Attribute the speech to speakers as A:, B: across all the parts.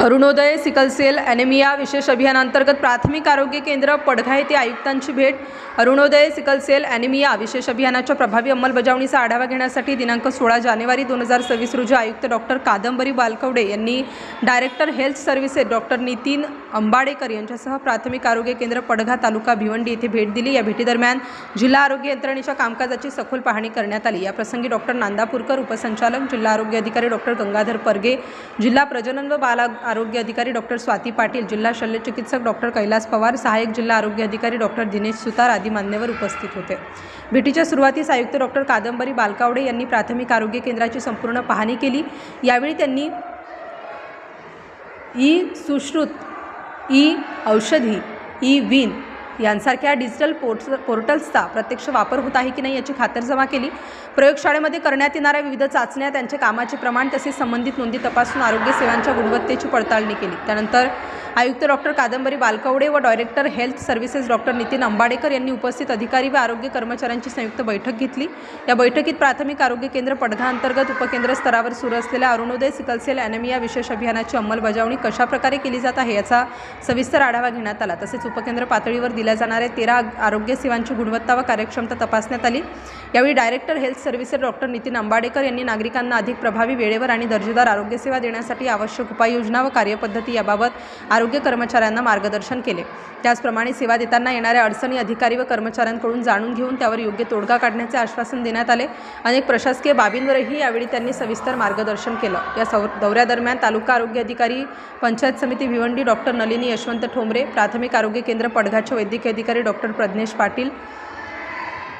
A: Arunoday sickle cell anaemia विशेष अभियानांतर्गत प्राथमिक आरोग्य केंद्र पडघा येथे आयुक्तांची भेट. अरुणोदय सिकलसेल ॲनेमिया विशेष अभियानाच्या प्रभावी अंमलबजावणीचा आढावा घेण्यासाठी दिनांक सोळा जानेवारी दोन हजार सव्वीस रोजी आयुक्त डॉक्टर कादंबरी बालकवडे यांनी director health services doctor Nitin Ambadekar यांच्यासह प्राथमिक आरोग्य केंद्र पडघा तालुका भिवंडी येथे भेट दिली. या भेटीदरम्यान जिल्हा आरोग्य यंत्रणेच्या कामकाजाची सखोल पाहणी करण्यात आली. या प्रसंगी डॉक्टर नांदापूरकर उपसंचालक जिल्हा आरोग्य अधिकारी डॉक्टर गंगाधर परगे जिल्हा प्रजनन व बाला आरोग्य अधिकारी डॉक्टर स्वाती पाटील जिल्हा शल्यचिकित्सक डॉक्टर कैलास पवार सहाय्यक जिल्हा आरोग्य अधिकारी डॉक्टर दिनेश सुतार आदी मान्यवर उपस्थित होते. भेटीच्या सुरुवातीस आयुक्त डॉक्टर कादंबरी बालकावडे यांनी प्राथमिक आरोग्य केंद्राची संपूर्ण पाहणी केली. यावेळी त्यांनी E Sushrut E Aushadhi E win यांसारख्या डिजिटल पोर्ट पोर्टल्सचा प्रत्यक्ष वापर होत आहे की नाही याची खातरजमा केली. प्रयोगशाळेमध्ये करण्यात येणाऱ्या विविध चाचण्या त्यांचे कामाचे प्रमाण तसेच संबंधित नोंदी तपासून आरोग्य सेवांच्या गुणवत्तेची पडताळणी केली. त्यानंतर आयुक्त डॉक्टर कादंबरी बालकवडे व director health services doctor Nitin Ambadekar यांनी उपस्थित अधिकारी व आरोग्य कर्मचाऱ्यांची संयुक्त बैठक घेतली. या बैठकीत प्राथमिक आरोग्य केंद्र पडघा अंतर्गत उपकेंद्र स्तरावर सुरू असलेल्या अरुणोदय सिकलसेल अॅनेमिया विशेष अभियानाची अंमलबजावणी कशाप्रकारे केली जात आहे याचा सविस्तर आढावा घेण्यात आला. तसेच उपकेंद्र पातळीवर दिल्या जाणाऱ्या तेरा आरोग्य सेवांची गुणवत्ता व कार्यक्षमता तपासण्यात आली. यावेळी director health services doctor Nitin Ambadekar यांनी नागरिकांना अधिक प्रभावी वेळेवर आणि दर्जेदार आरोग्यसेवा देण्यासाठी आवश्यक उपाययोजना व कार्यपद्धती याबाबत आरोग्य कर्मचाऱ्यांना मार्गदर्शन केले. त्याचप्रमाणे सेवा देताना येणाऱ्या अडचणी अधिकारी व कर्मचाऱ्यांकडून जाणून घेऊन त्यावर योग्य तोडगा काढण्याचे आश्वासन देण्यात आले. अनेक प्रशासकीय बाबींवरही यावेळी त्यांनी सविस्तर मार्गदर्शन केलं. या सौ दौऱ्यादरम्यान तालुका आरोग्य अधिकारी पंचायत समिती भिवंडी डॉक्टर नलिनी यशवंत ठोंबरे प्राथमिक आरोग्य केंद्र पडघाचे वैद्यकीय अधिकारी doctor Pragnesh Patil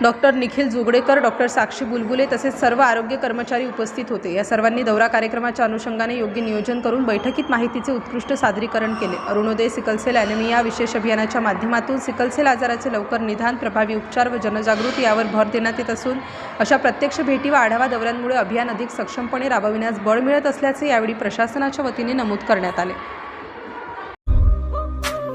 A: doctor Nikhil Jugdekar doctor Sakshi Bulbule तसेच सर्व आरोग्य कर्मचारी उपस्थित होते. या सर्वांनी दौरा कार्यक्रमाच्या अनुषंगाने योग्य नियोजन करून बैठकीत माहितीचे उत्कृष्ट सादरीकरण केले. अरुणोदय सिकलसेल ॲनेमिया विशेष अभियानाच्या माध्यमातून सिकलसेल आजाराचे लवकर निदान प्रभावी उपचार व जनजागृती यावर भर देण्यात येत असून अशा प्रत्यक्ष भेटी व आढावा दौऱ्यांमुळे अभियान अधिक सक्षमपणे राबविण्यास बळ मिळत असल्याचे यावेळी प्रशासनाच्या वतीने नमूद करण्यात आले.